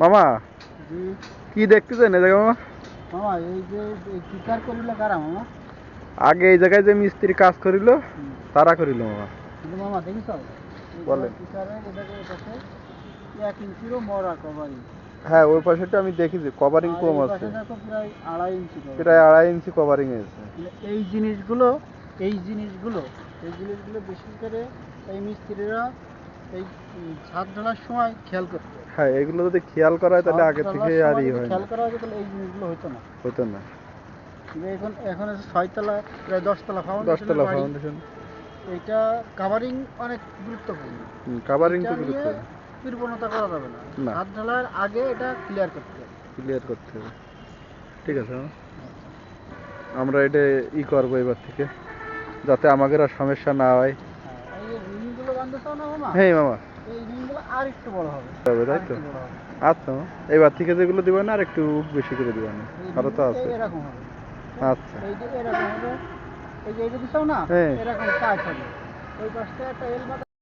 মামা কি দেখতেছেন এই জায়গা মামা? মামা এই যে টিকার করিল কারা মামা? আগে এই জায়গায় যে মিস্ত্রি কাজ করিল তারা করিল মামা। কিন্তু মামা দেখিস বলেন। এক ইঞ্চিরও মরা কভারিং হ্যাঁ ওই পাশেটা আমি দেখেছি কভারিং কম আছে। প্রায় আড়াই ইঞ্চি। প্রায় আড়াই ইঞ্চি কভারিং আছে। এই জিনিসগুলো এই জিনিসগুলো এই জিনিসগুলো বেশি করে এই মিস্ত্রিরা এই ছাদ ঢালার সময় খেয়াল করতে হয়। হ্যাঁ এগুলো যদি খেয়াল করা হয় তাহলে আগে থেকে আর ই হয় খেয়াল করা হতো তাহলে এই জিনিসগুলো হতো না। হতো না। এখন এখন আছে ছয়তলা প্রায় দশতলা ফাউন্ডেশন দশতলা ফাউন্ডেশন এটা কাভারিং অনেক গুরুত্বপূর্ণ। কাভারিং তো নিয়ে করা যাবে না। হাত ঢালার আগে এটা ক্লিয়ার করতে হবে। ক্লিয়ার করতে হবে। ঠিক আছে আমরা এটা ই করব এবার থেকে যাতে আমাদের আর সমস্যা না হয়। হ্যাঁ, মামা? হ্যাঁ মামা। এই রিংগুলো আর একটু বড় হবে। তবে তাই তো। আচ্ছা। এবার থেকে যেগুলো দিবে না আর একটু বেশি করে দিবে না। আরও তো আছে। এরকম হবে। আচ্ছা। এই যে এরকম হবে এই যে এটা দিছাও না। এরকম কাজ হবে। ওই পাশটা একটা এল